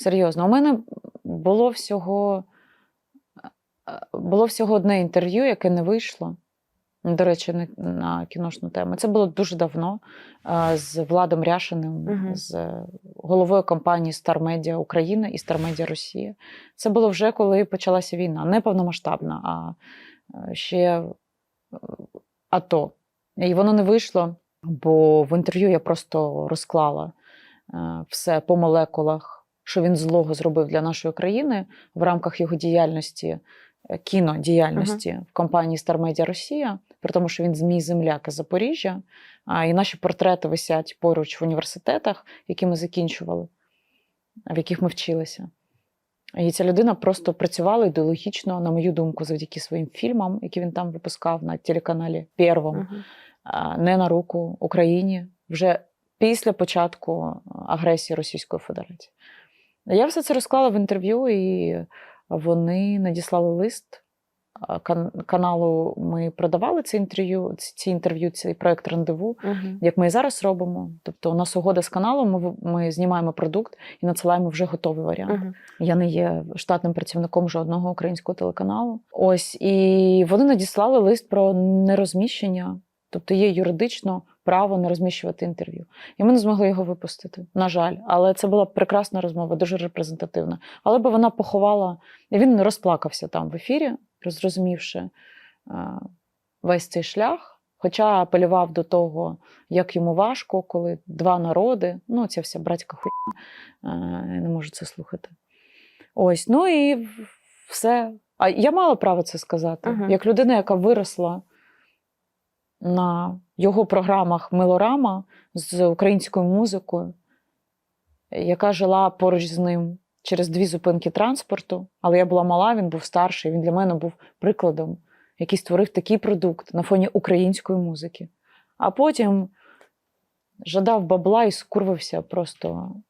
Серйозно, у мене було всього, е, було всього одне інтерв'ю, яке не вийшло. До речі, не на кіношну тему. Це було дуже давно е, з Владом Ряшиним, Мгм. з головою компанії Star Media Україна і Star Media Росія. Це було вже коли почалася війна, не повномасштабна, а е, ще АТО. І воно не вийшло, бо в інтерв'ю я просто розклала все по молекулах, що він злого зробив для нашої країни в рамках його діяльності, е, кінодіяльності в компанії Star Media Росія, при тому, що він змій земляк із Запоріжжя, а, і наші портрети висять поруч в університетах, які ми закінчували, в яких ми вчилися. І ця людина просто працювала ідеологічно, на мою думку, завдяки своїм фільмам, які він там випускав на телеканалі Первом Мгм. а, не на руку Україні вже після початку агресії Російської Федерації. Я все це розклала в інтерв'ю, і вони надіслали лист кан- каналу. Ми продавали це інтерв'ю, ці інтерв'ю, цей проект рандеву, Мгм. як ми і зараз робимо. Тобто, у нас угода з каналом, ми, ми знімаємо продукт і надсилаємо вже готовий варіант. Мгм. Я не є штатним працівником жодного українського телеканалу. Ось і вони надіслали лист про нерозміщення, тобто є юридично право не розміщувати інтерв'ю. І ми не змогли його випустити. На жаль, але це була прекрасна розмова, дуже репрезентативна. Але би вона поховала, і він розплакався там в ефірі, зрозумівши е, весь цей шлях. Хоча апелював до того, як йому важко, коли два народи, ну, ця вся братська хуйня, е, я не можу це слухати. Ось, ну і все. А я мала право це сказати. Мгм. Як людина, яка виросла на його програмах Мелорама з українською музикою, яка жила поруч з ним через дві зупинки транспорту. Але я була мала, він був старший, він для мене був прикладом, який створив такий продукт на фоні української музики. А потім жадав бабла і скурвився просто